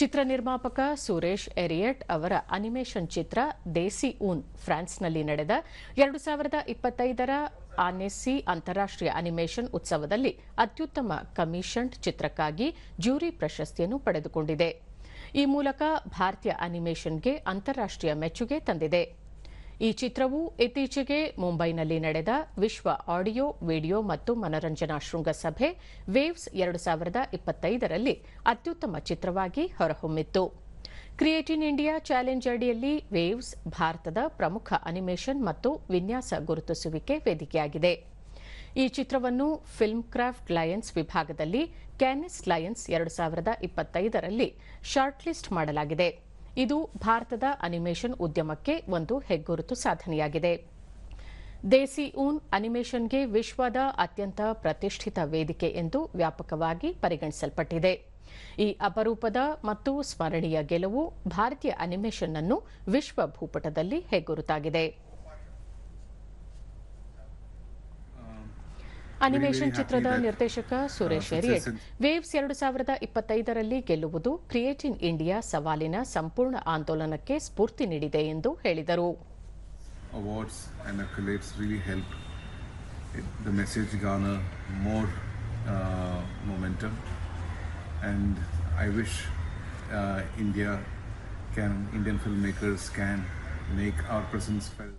ಚಿತ್ರ ನಿರ್ಮಾಪಕ ಸುರೇಶ್ ಎರಿಯಟ್ ಅವರ ಅನಿಮೇಷನ್ ಚಿತ್ರ ದೇಸಿ ಊನ್ ಫ್ರಾನ್ಸ್ನಲ್ಲಿ ನಡೆದ ಎರಡು ಸಾವಿರದ ಇಪ್ಪತ್ತೈದರ ಆನೆಸ್ಸಿ ಅಂತಾರಾಷ್ಟೀಯ ಅನಿಮೇಷನ್ ಉತ್ಸವದಲ್ಲಿ ಅತ್ಯುತ್ತಮ ಕಮಿಷನ್ಡ್ ಚಿತ್ರಕ್ಕಾಗಿ ಜ್ಯೂರಿ ಪ್ರಶಸ್ತಿಯನ್ನು ಪಡೆದುಕೊಂಡಿದೆ. ಈ ಮೂಲಕ ಭಾರತೀಯ ಅನಿಮೇಷನ್ಗೆ ಅಂತಾರಾಷ್ಟೀಯ ಮೆಚ್ಚುಗೆ ತಂದಿದೆ. ಈ ಚಿತ್ರವು ಇತ್ತೀಚೆಗೆ ಮುಂಬೈನಲ್ಲಿ ನಡೆದ ವಿಶ್ವ ಆಡಿಯೋ, ವಿಡಿಯೋ ಮತ್ತು ಮನರಂಜನಾ ಶೃಂಗಸಭೆ ವೇವ್ಸ್ ಎರಡು ಸಾವಿರದ ಇಪ್ಪತ್ತೈದರಲ್ಲಿ ಅತ್ಯುತ್ತಮ ಚಿತ್ರವಾಗಿ ಹೊರಹೊಮ್ಮಿತ್ತು. ಕ್ರಿಯೇಟ್ ಇನ್ ಇಂಡಿಯಾ ಚಾಲೆಂಜ್ ಅಡಿಯಲ್ಲಿ ವೇವ್ಸ್ ಭಾರತದ ಪ್ರಮುಖ ಅನಿಮೇಷನ್ ಮತ್ತು ವಿನ್ಯಾಸ ಗುರುತಿಸುವಿಕೆ ವೇದಿಕೆಯಾಗಿದೆ. ಈ ಚಿತ್ರವನ್ನು ಫಿಲ್ಮ್ ಕ್ರಾಫ್ಟ್ ಲಯನ್ಸ್ ವಿಭಾಗದಲ್ಲಿ ಕ್ಯಾನಿಸ್ ಲಯನ್ಸ್ ಎರಡು ಸಾವಿರದ ಇಪ್ಪತ್ತೈದರಲ್ಲಿ ಶಾರ್ಟ್ಲಿಸ್ಟ್ ಮಾಡಲಾಗಿದೆ. ಇದು ಭಾರತದ ಅನಿಮೇಷನ್ ಉದ್ಯಮಕ್ಕೆ ಒಂದು ಹೆಗ್ಗುರುತು ಸಾಧನೆಯಾಗಿದೆ. ದೇಸಿ ಊನ್ ಅನಿಮೇಷನ್ಗೆ ವಿಶ್ವದ ಅತ್ಯಂತ ಪ್ರತಿಷ್ಠಿತ ವೇದಿಕೆ ಎಂದು ವ್ಯಾಪಕವಾಗಿ ಪರಿಗಣಿಸಲ್ಪಟ್ಟಿದೆ. ಈ ಅಪರೂಪದ ಮತ್ತು ಸ್ಮರಣೀಯ ಗೆಲುವು ಭಾರತೀಯ ಅನಿಮೇಷನ್ ಅನ್ನು ವಿಶ್ವ ಭೂಪಟದಲ್ಲಿ ಹೆಗ್ಗುರುತಾಗಿದೆ. ಅನಿಮೇಷನ್ ಚಿತ್ರದ ನಿರ್ದೇಶಕ ಸುರೇಶ್ ಎರಿ ವೇವ್ಸ್ ಎರಡು ಸಾವಿರದ ಇಪ್ಪತ್ತೈದರಲ್ಲಿ ಗೆಲ್ಲುವುದು ಕ್ರಿಯೇಟ್ ಇನ್ ಇಂಡಿಯಾ ಸವಾಲಿನ ಸಂಪೂರ್ಣ ಆಂದೋಲನಕ್ಕೆ ಸ್ಫೂರ್ತಿ ನೀಡಿದೆ ಎಂದು ಹೇಳಿದರು. Awards on accolades we help the message gonna more monumental I wish India can Indian film makers can make our presence felt